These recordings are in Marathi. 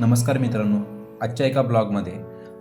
नमस्कार मित्रांनो आजच्या एका ब्लॉगमध्ये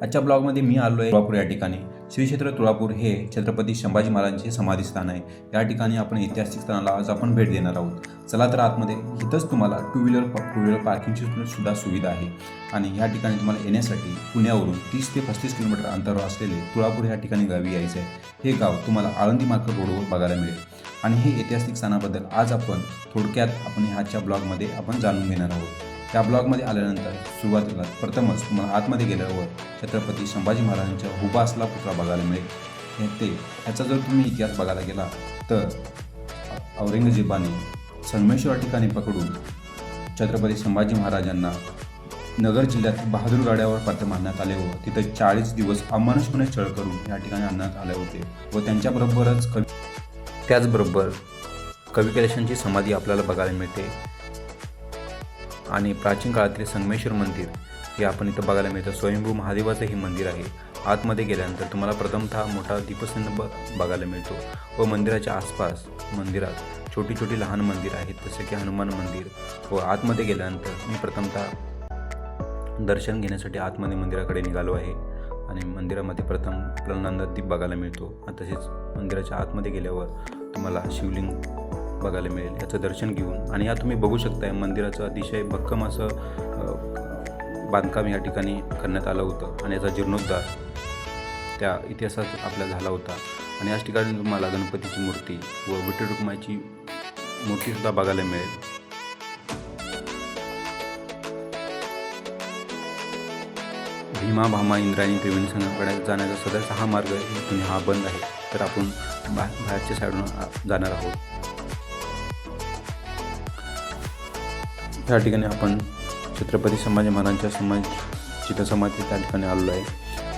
आजच्या ब्लॉगमध्ये मी आलो आहे तुळापूर या ठिकाणी. श्री क्षेत्र तुळापूर हे छत्रपती संभाजी महाराजांचे समाधीस्थान आहे. या ठिकाणी आपण ऐतिहासिक स्थानाला आज आपण भेट देणार आहोत. चला तर आतमध्ये इथंच तुम्हाला टू व्हीलर टू व्हीलर पार्किंगची सुद्धा सुविधा आहे. आणि या ठिकाणी तुम्हाला येण्यासाठी पुण्यावरून तीस ते पस्तीस किलोमीटर अंतरावर असलेले तुळापूर या ठिकाणी गावी यायचं आहे. हे गाव तुम्हाला आळंदी मार्ग रोडवर बघायला मिळेल. आणि हे ऐतिहासिक स्थानाबद्दल आज आपण थोडक्यात आपण ह्याच्या ब्लॉगमध्ये आपण जाणून घेणार आहोत. त्या ब्लॉगमध्ये आल्यानंतर सुरुवातीला प्रथमच तुम्हाला आतमध्ये गेल्यावर छत्रपती संभाजी महाराजांच्या हुबासला पुतळा बघायला मिळेल. हे ते ह्याचा जर तुम्ही इतिहास बघायला गेला तर औरंगजेबाने संगमेश्वर ठिकाणी पकडून छत्रपती संभाजी महाराजांना नगर जिल्ह्यात बहादूर गाड्यावर पात्र मारण्यात आले व तिथं चाळीस दिवस अमानुषपणे छळ करून या ठिकाणी आणण्यात आले होते व त्यांच्याबरोबरच कवी त्याचबरोबर कवी कैलाशांची समाधी आपल्याला बघायला मिळते. आणि प्राचीन काळातील संगमेश्वर मंदिर हे आपण इथं बघायला मिळतं. स्वयंभू महादेवाचं हे मंदिर आहे. आतमध्ये गेल्यानंतर तुम्हाला प्रथमतः मोठा दीपस्तंभ ब बघायला मिळतो व मंदिराच्या आसपास मंदिरात छोटी छोटी लहान मंदिर आहेत जसे की हनुमान मंदिर व आतमध्ये गेल्यानंतर मी प्रथमतः दर्शन घेण्यासाठी आतमध्ये मंदिराकडे निघालो आहे आणि मंदिरामध्ये प्रथम आपल्याला नंदादीप बघायला मिळतो. तसेच मंदिराच्या आतमध्ये गेल्यावर तुम्हाला शिवलिंग बघायला मिळेल याचं दर्शन घेऊन. आणि या तुम्ही बघू शकताय मंदिराचं अतिशय भक्कम असं बांधकाम या ठिकाणी करण्यात आलं होतं. आणि याचा जीर्णोद्धार त्या इतिहासात आपला झाला होता. आणि याच ठिकाणी तुम्हाला गणपतीची मूर्ती व विठ्ठल रुक्माईची मूर्तीसुद्धा बघायला मिळेल. भीमा भामा इंद्रायणी त्रिवेणी संगमकडे जाण्याचा सदरचा हा मार्ग इथून हा बंद आहे. तर आपण बा बाहेरच्या साईडून आ- जाणार आहोत. या ठिकाणी आपण छत्रपती संभाजी महाराजांच्या समाज चित्रसमाधी त्या ठिकाणी आलेलो आहे.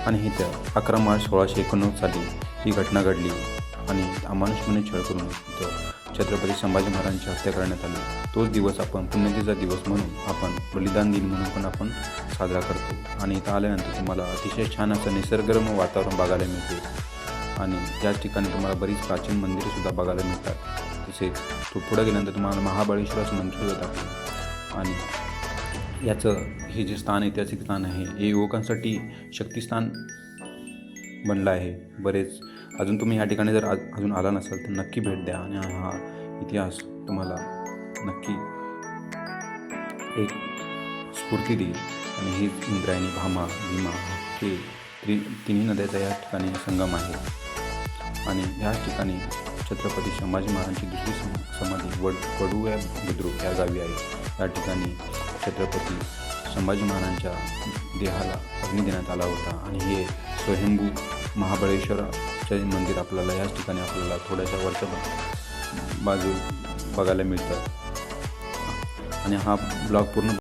आणि इथं अकरा मार्च सोळाशे एकोणनव्वद साली ही घटना घडली. आणि अमानुषपणे छळ करून इथं छत्रपती संभाजी महाराजांची हत्या करण्यात आली. तोच दिवस आपण पुण्यतेचा दिवस म्हणून आपण बलिदान दिन म्हणून पण आपण साजरा करतो. आणि इथं आल्यानंतर तुम्हाला अतिशय छान असं निसर्गरम्य वातावरण बघायला मिळते. आणि त्याच ठिकाणी तुम्हाला बरीच प्राचीन मंदिरेसुद्धा बघायला मिळतात. तसेच तो पुढे गेल्यानंतर तुम्हाला महाबळेश्वराचं मंदिरसुद्धा दाखवलं. आणि याचं हे जे स्थान ऐतिहासिक स्थान आहे. हे युवकांसाठी शक्तिस्थान बनलं आहे. बरेच अजून तुम्ही या ठिकाणी जर अजून आला नसाल तर नक्की भेट द्या. आणि हा इतिहास तुम्हाला नक्की एक स्फूर्ती देईल. आणि ही इंद्रायणी भामा भीमा हे त्रि तिन्ही नद्याचा या ठिकाणी संगम आहे. आणि ह्याच ठिकाणी छत्रपती संभाजी महाराजांची दुसरी सम समाधी वड वडू या बुद्रुक या गावी आहे. या ठिकाणी छत्रपती संभाजी महाराजांच्या देहाला अग्नी देण्यात आला होता. आणि हे स्वयंभू महाबळेश्वराचे मंदिर आपल्याला याच ठिकाणी आपल्याला थोड्याशा वरच्या बाजू बघायला मिळतं. आणि हा ब्लॉग पूर्ण